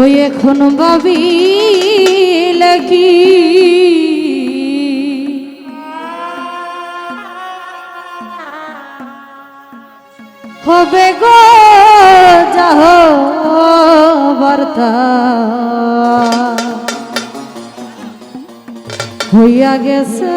ওই এখন ভাবি লাগি। হবে গো যাহ বার্তা। হইয়া গেছে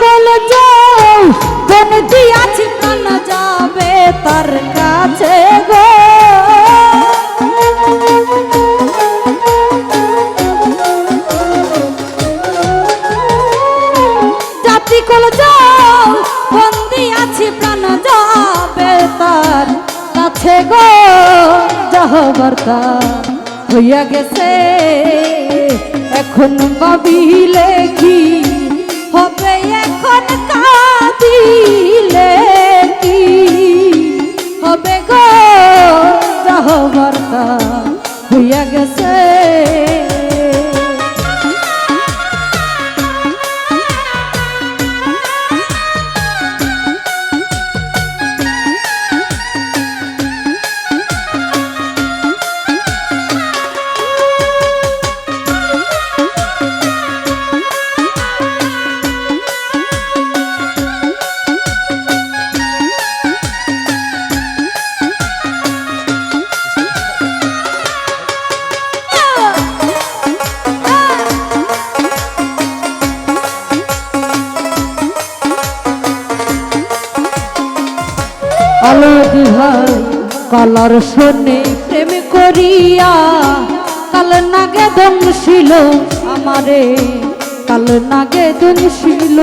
জাতি যাও কোন দিয়াছি, প্রাণ যাবে তার কাছে গো। জাতি কল যাও কোন দিয়াছি, প্রাণ যাবে তার কাছে গো। যাহ হইয়া গেছে, এখন ভাবিলে কি হবে কাঁদিলে কি হবে গো? যাহ গেছে কলার শোনে প্রেম করিয়া, কাল নাগে দংশিল আমারে কাল নাগে দংশিল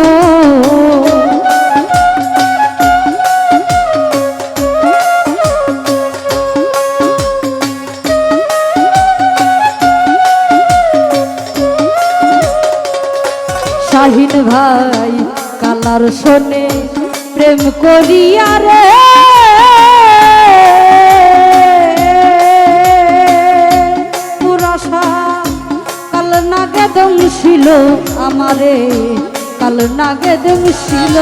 শাহিন ভাই, কালার শোনে প্রেম করিয়া রে। দংশিল আমারে কাল নাগে দংশিল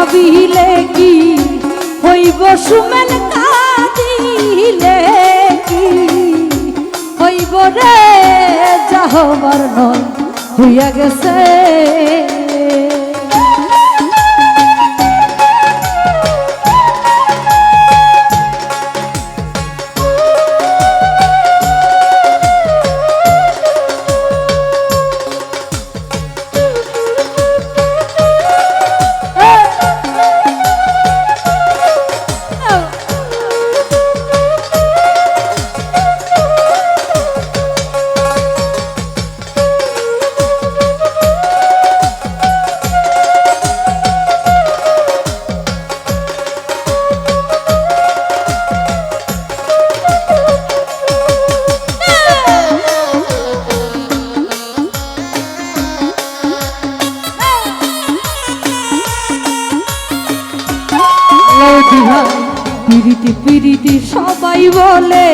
ভাবিলে কি? হইব সুমেন কাঁদিলে কি? হইব রে যাহ বর্ণ হইয়া গেছে। পিরিতি পিরিতি সবাই বলে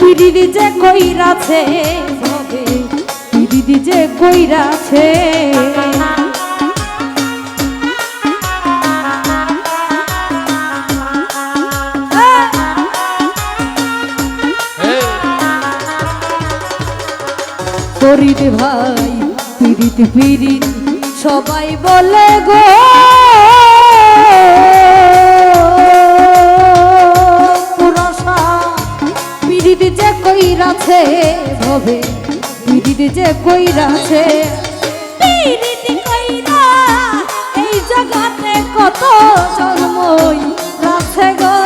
পিরিতি যে কইরাছে পিরিতি যে কইরাছে। ফরিদ ভাই পিরিত পিরিত সবাই বলে গো। কইরাছে ভবে পিরিত যে কইরাছে। পিরিত কইরা এই জগতে কত জন্মই রাছে গো।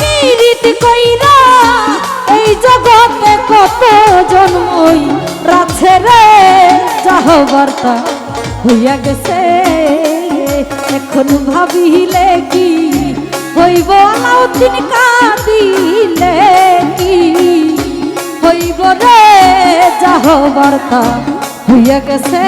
পিরিত কইরা এই জগতে কত জন্মই রাছে রে। যাহ বার্তা হইয়া গেছে। এখন ভাবিলে কি? হইব নতুন কাঁদিলে কি? হইব রে যাহ বার্তা হইয়া গেছে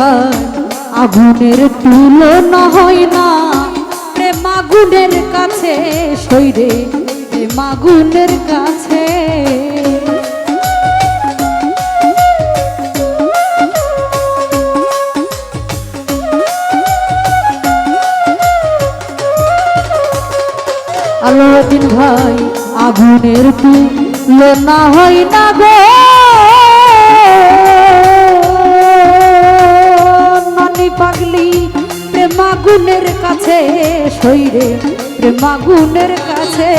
ভাই আগুনের তুলনা হয় না। প্রেম আগুনের কাছে সৈরে প্রেম আগুনের কাছে। আলোদিন ভাই, আগুনের তুলনা হয় না গো। প্রেমাগুনের কাছে সইরে প্রেমাগুনের কাছে।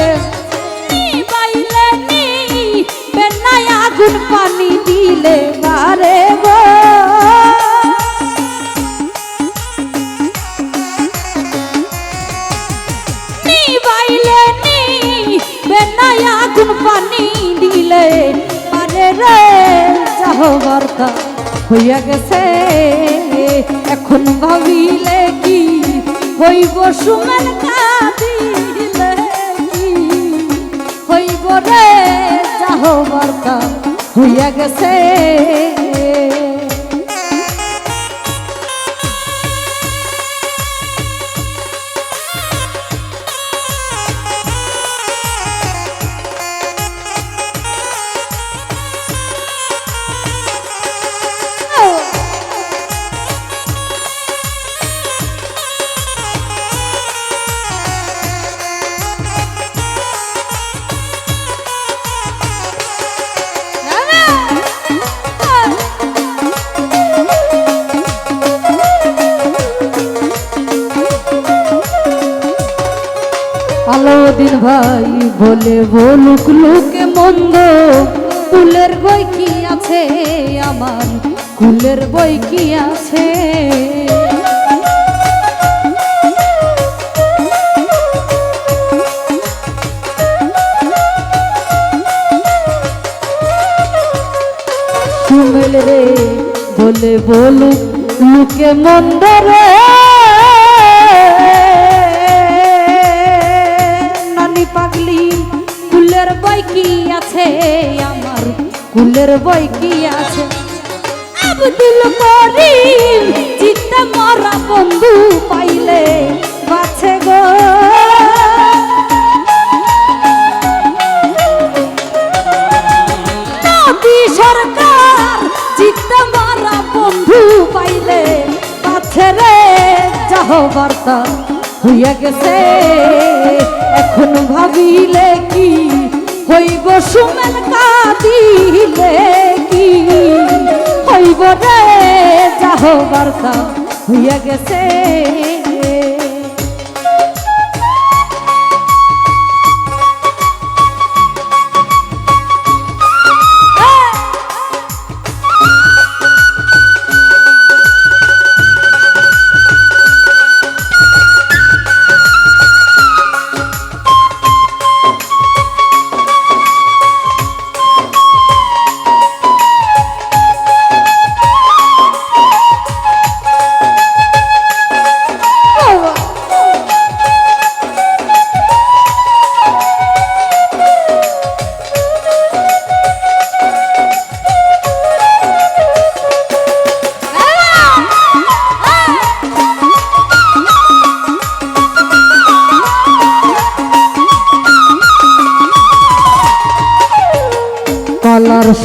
আগুন পানি দিলে বারে গো। আগুন পানি দিলে পারে রে। যাহ বার্তা হইয়া গেছে। এখন ভাবিলে কি? হইব সুমেন কাঁদিলে কি? হইব রে যাহ বার্তা হইয়া গেছে। ভাই বলে বলুক, লুকে মন্দ। কুলের বই কি আছে আমার? কুলের বই কি আছে? রে বলে বলুক, লুকে মন্দ রে। কুলের বই কি আছে? আব্দুল করিম চিত্তে মরা বন্ধু পাইলে বাছে গো। সরকার চিত্তে মারা বন্ধু পাইলে কাছে রে। যাহ বার্তা, হইয়া গেছে। এখন ভাবিলে কি হইব সুমেল কাঁদিলে কি? হইব রে যাহ বার্তা হইয়া গেছে।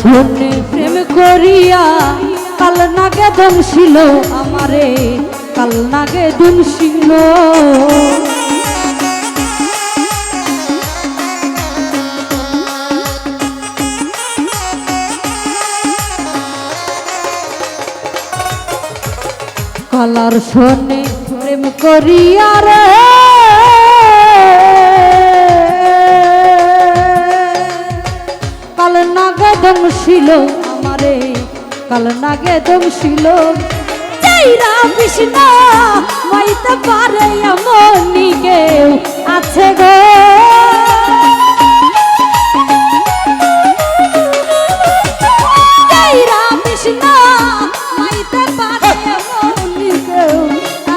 শুনে প্রেম করিয়া, কাল নাগে দংশিল আমারে কাল নাগে দংশিল কালার শোনে প্রেম করিয়া রে দংশিল আমারে কাল নাগে দংশিল। চাইরা কৃষ্ণ মাইতে পারে এমনই কেউ আছে গো।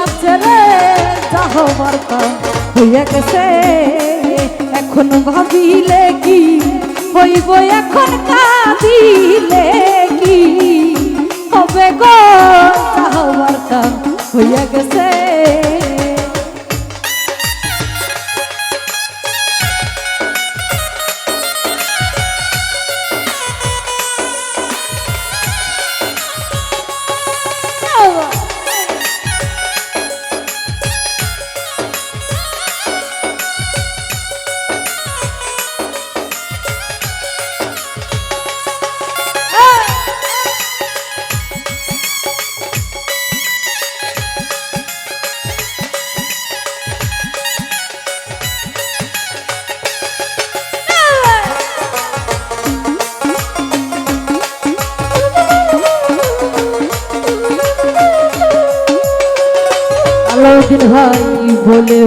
আছে রে। গেছে, এখন ভাবিলে কি হইব এখন কাঁদিলে।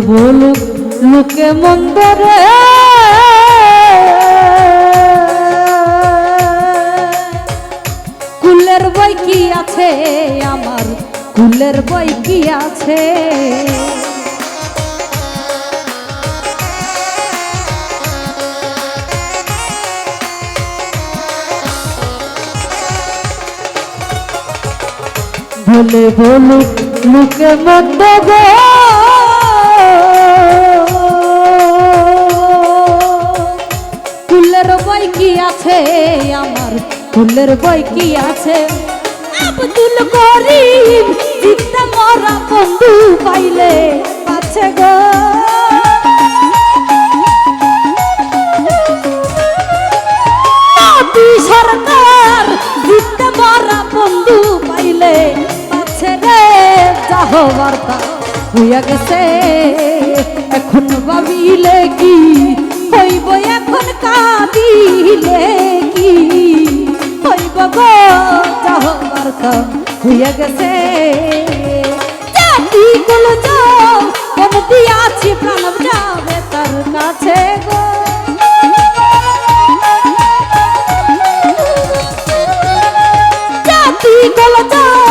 বলে লোকে মন্দরে কুলের বই কি আছে আমার? কুলের বই কি আছে? বলে বলুক মুখে মন্দ ফুলের বই কি আছে আমার? ফুলের বই কি আছে? আব্দুল করিম চিত্তে মরা বন্ধু পাইলে আছে গো। সরকার জিততে মরা বন্ধু পাইলে পাচ্ছে রে যাহ বার্তা হইয়া গেছে। এখন ভাবিলে কি? হইব এখন কাঁদিলে কি? হইব গো, যাহ বার্তা হইয়া গেছে। জাতি গুলো যাও, কোন দিয়াছি প্রাণ যাবে তার কাছে গো? জাতি গল যাও